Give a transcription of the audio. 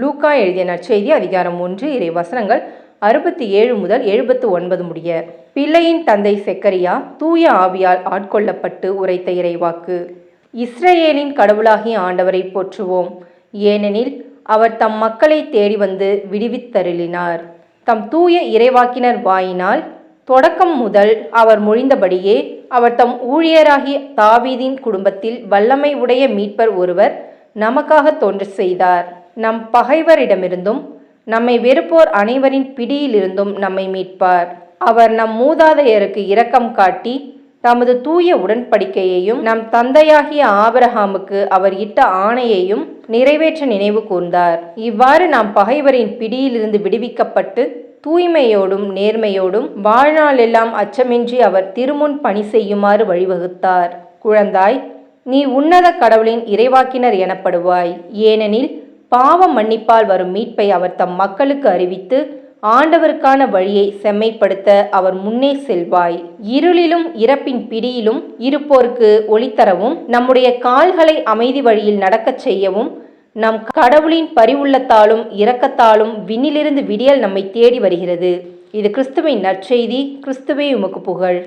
லூக்கா எழுதிய நற்செய்தி அதிகாரம் ஒன்று இறை வசனங்கள் அறுபத்தி ஏழு முதல் எழுபத்து ஒன்பது முடிய. பிள்ளையின் தந்தை செக்கரியா தூய ஆவியால் ஆட்கொள்ளப்பட்டு உரைத்த இறைவாக்கு. இஸ்ரேலின் கடவுளாகிய ஆண்டவரை போற்றுவோம். ஏனெனில் அவர் தம் மக்களை தேடி வந்து விடுவித்தருளினார். தம் தூய இறைவாக்கினர் வாயினால் தொடக்கம் முதல் அவர் மொழிந்தபடியே அவர் தம் ஊழியராகிய தாவீதின் குடும்பத்தில் வல்லமை உடைய மீட்பர் ஒருவர் நமக்காக தோன்று செய்தார். நம் பகைவரிடமிருந்தும் நம்மை வெறுப்போர் அனைவரின் பிடியிலிருந்தும் நம்மை மீட்பார். அவர் நம் மூதாதையருக்கு இரக்கம் காட்டி தமது தூய உடன்படிக்கையையும் நம் தந்தையாகிய ஆபரஹாமுக்கு அவர் இட்ட ஆணையையும் நிறைவேற்ற நினைவு கூர்ந்தார். இவ்வாறு நாம் பகைவரின் பிடியிலிருந்து விடுவிக்கப்பட்டு தூய்மையோடும் நேர்மையோடும் வாழ்நாளெல்லாம் அச்சமின்றி அவர் திருமுன் பணி செய்யுமாறு வழிவகுத்தார். குழந்தாய் நீ உன்னத கடவுளின் இறைவாக்கினர் எனப்படுவாய். ஏனெனில் பாவ மன்னிப்பால் வரும் மீட்பை அவர் தம் மக்களுக்கு அறிவித்து ஆண்டவருக்கான வழியை செம்மைப்படுத்த அவர் முன்னே செல்வாய். இருளிலும் இறப்பின் பிடியிலும் இருப்போருக்கு ஒளித்தரவும் நம்முடைய கால்களை அமைதி வழியில் நடக்கச் செய்யவும் நம் கடவுளின் பரிவுள்ளத்தாலும் இரக்கத்தாலும் விண்ணிலிருந்து விடியல் நம்மை தேடி வருகிறது. இது கிறிஸ்துவின் நற்செய்தி. கிறிஸ்துவே உமக்கு புகழ்.